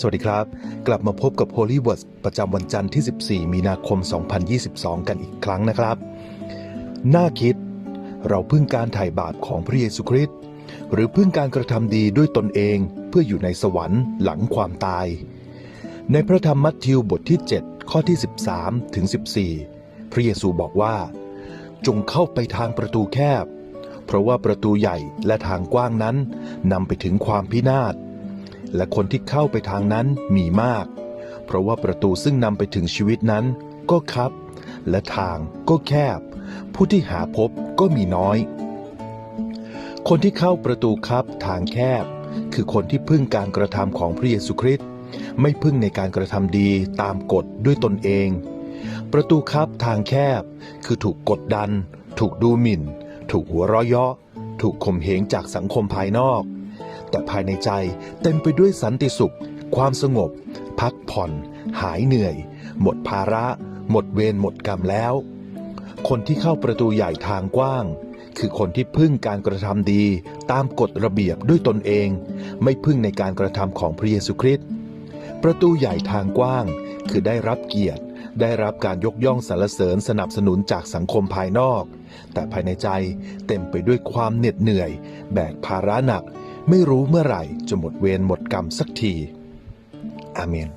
สวัสดีครับ กลับมาพบกับ Holy Words ประจำวันจันทร์ที่ 14 มีนาคม 2022 กันอีกครั้งนะครับ น่าคิด เราพึ่งการไถ่บาปของพระเยซูคริสต์หรือพึ่งการกระทำดีด้วยตนเองเพื่ออยู่ในสวรรค์หลังความตาย ในพระธรรมมัทธิวบทที่ 7 ข้อที่ 13 ถึง 14 พระเยซูบอกว่า จงเข้าไปทางประตูแคบ เพราะว่าประตูใหญ่และทางกว้างนั้นนำไปถึงความพินาศ และคนที่เข้าไปทางนั้นมีมาก เพราะว่าประตูซึ่งนำไปถึงชีวิตนั้นก็คับ และทางก็แคบ ผู้ที่หาพบก็มีน้อย คนที่เข้าประตูคับทางแคบ คือคนที่พึ่งการกระทำของพระเยซูคริสต์ไม่พึ่งในการกระทำดีตามกฎด้วยตนเอง ประตูคับทางแคบ คือถูกกดดัน ถูกดูหมิ่น ถูกหัวเราะเยาะถูกข่มเหงจากสังคมภายนอก แต่ภายในใจเต็มไปด้วยสันติสุข ความสงบ พักผ่อน หายเหนื่อย หมดภาระ หมดเวรหมดกรรมแล้ว คนที่เข้าประตูใหญ่ทางกว้าง คือคนที่พึ่งการกระทำดี ตามกฎระเบียบด้วยตนเอง ไม่พึ่งในการกระทำของพระเยซูคริสต์ประตูใหญ่ทางกว้าง คือได้รับเกียรติได้รับการยกย่องสรรเสริญสนับสนุนจากสังคมภายนอก แต่ภายในใจเต็มไปด้วยความเหน็ดเหนื่อย แบกภาระหนัก ไม่รู้เมื่อไหร่จะหมดเวรหมดกรรมสักที อาเมน